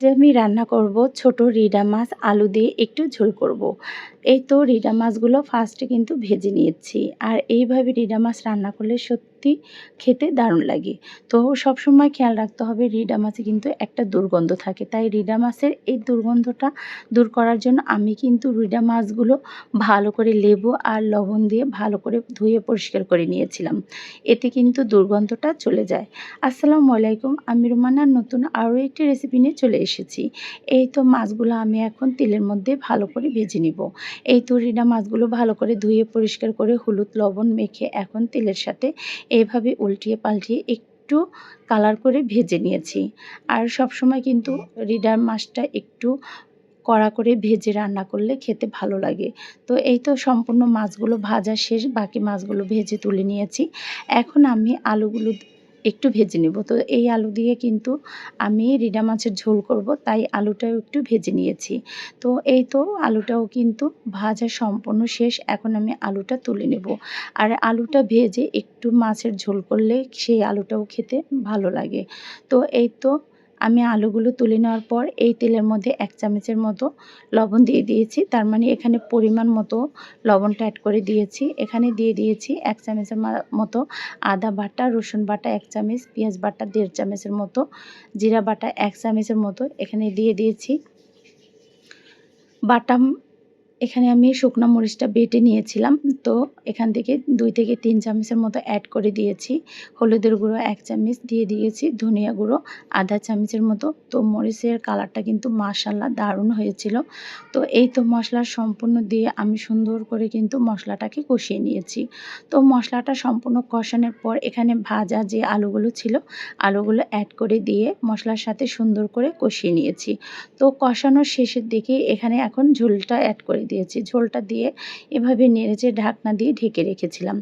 যে আমি রান্না করব, ছোট রিডা মাছ, আলু দিয়ে একটু ঝোল করব। এই তো রিডা মাছগুলো ফার্স্টে কিন্তু ভেজে নিয়েছি আর এইভাবে রিডা মাছ রান্না করলে সত্যি খেতে দারুণ লাগে। তো সবসময় খেয়াল রাখতে হবে রিডা মাছে কিন্তু একটা দুর্গন্ধ থাকে। তাই রিডা মাছের এই দুর্গন্ধটা দূর করার জন্য আমি কিন্তু রিডা মাছগুলো ভালো করে লেবু আর লবণ দিয়ে ভালো করে ধুয়ে পরিষ্কার করে নিয়েছিলাম। এতে কিন্তু দুর্গন্ধটা চলে যায়। আসসালামু আলাইকুম, আমি রুমানার নতুন আরও একটি রেসিপি নিয়ে চলে এসেছি। এই তো মাছগুলো আমি এখন তেলের মধ্যে ভালো করে ভেজে নিব। এই তো রিডা মাছগুলো ভালো করে ধুয়ে পরিষ্কার করে হলুদ, লবণ মেখে এখন তেলের সাথে এইভাবে উল্টিয়ে পাল্টিয়ে একটু কালার করে ভেজে নিয়েছি। আর সব সময় কিন্তু রিডার মাছটা একটু কড়া করে ভেজে রান্না করলে খেতে ভালো লাগে। তো এই তো সম্পূর্ণ মাছগুলো ভাজা শেষ, বাকি মাছগুলো ভেজে তুলে নিয়েছি। এখন আমি আলুগুলো একটু ভেজে নেব। তো এই আলু দিয়ে কিন্তু আমি রিডা মাছের ঝোল করব, তাই আলুটাও একটু ভেজে নিয়েছি। তো এই তো আলুটাও কিন্তু ভাজা সম্পূর্ণ শেষ, এখন আমি আলুটা তুলে নেব। আর আলুটা ভেজে একটু মাছের ঝোল করলে সেই আলুটাও খেতে ভালো লাগে। তো এই তো আমি আলুগুলো তুলে নেওয়ার পর এই তেলের মধ্যে এক চামচের মতো লবণ দিয়ে দিয়েছি। তার মানে এখানে পরিমাণ মতো লবণটা অ্যাড করে দিয়েছি। এখানে দিয়ে দিয়েছি এক চামচের মতো আদা বাটা, রসুন বাটা এক চামচ, পেঁয়াজ বাটা দেড় চামচের মতো, জিরা বাটা এক চামচের মতো। এখানে দিয়ে দিয়েছি বাটাম এখানে আমি শুকনো মরিচটা বেটে নিয়েছিলাম। তো এখান থেকে দুই থেকে তিন চামচের মতো অ্যাড করে দিয়েছি। হলুদের গুঁড়ো এক চামচ দিয়ে দিয়েছি, ধনিয়া গুঁড়ো আধা চামচের মতো। তো মরিচের কালারটা কিন্তু মাশাল্লাহ দারুণ হয়েছিল। তো এই তো মশলা সম্পূর্ণ দিয়ে আমি সুন্দর করে কিন্তু মশলাটাকে কষিয়ে নিয়েছি। তো মশলাটা সম্পূর্ণ কষানোর পর এখানে ভাজা যে আলুগুলো ছিল, আলুগুলো অ্যাড করে দিয়ে মশলার সাথে সুন্দর করে কষিয়ে নিয়েছি। তো কষানোর শেষের দিকে এখানে এখন ঝোলটা অ্যাড করে দিয়েছি। ঝোলটা দিয়ে এভাবে নেড়েচে ঢাকনা দিয়ে ঢেকে রেখেছিলাম।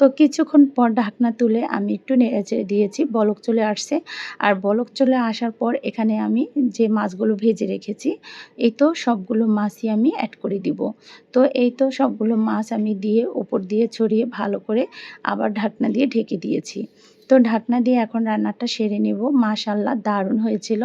তো কিছুক্ষণ পর ঢাকনা তুলে আমি একটু নেড়েচেড়ে দিয়েছি, বলক চলে আসছে। আর বলক চলে আসার পর এখানে আমি যে মাছগুলো ভেজে রেখেছি, এই তো সবগুলো মাছই আমি অ্যাড করে দিব। তো এই তো সবগুলো মাছ আমি দিয়ে উপর দিয়ে ছড়িয়ে ভালো করে আবার ঢাকনা দিয়ে ঢেকে দিয়েছি। তো ঢাকনা দিয়ে এখন রান্নাটা সেরে নেব। মাশাল্লাহ দারুণ হয়েছিল।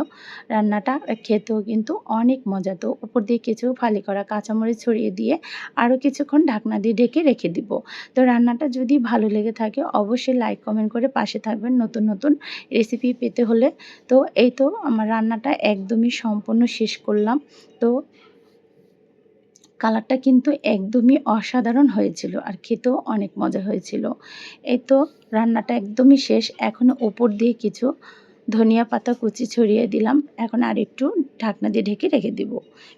রান্নাটা খেতেও কিন্তু অনেক মজা। তো উপর দিয়ে কিছু ফালি করা কাঁচামরিচ ছড়িয়ে দিয়ে আরও কিছুক্ষণ ঢাকনা দিয়ে ঢেকে রেখে দিব। তো রান্নাটা যদি ভালো লেগে থাকে, অবশ্যই লাইক, কমেন্ট করে পাশে থাকবেন নতুন নতুন রেসিপি পেতে হলে। তো এই তো আমার রান্নাটা একদমই সম্পূর্ণ শেষ করলাম। তো কালারটা কিন্তু একদমই অসাধারণ হয়েছিল আর খেতেও অনেক মজা হয়েছিল। এই তো রান্নাটা একদমই শেষ, এখন ওপর দিয়ে কিছু ধনিয়া পাতা কুচি ছড়িয়ে দিলাম, এখন আর একটু ঢাকনা দিয়ে ঢেকে রেখে দিব।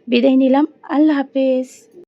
বিদায় নিলাম, আল্লাহ হাফেজ।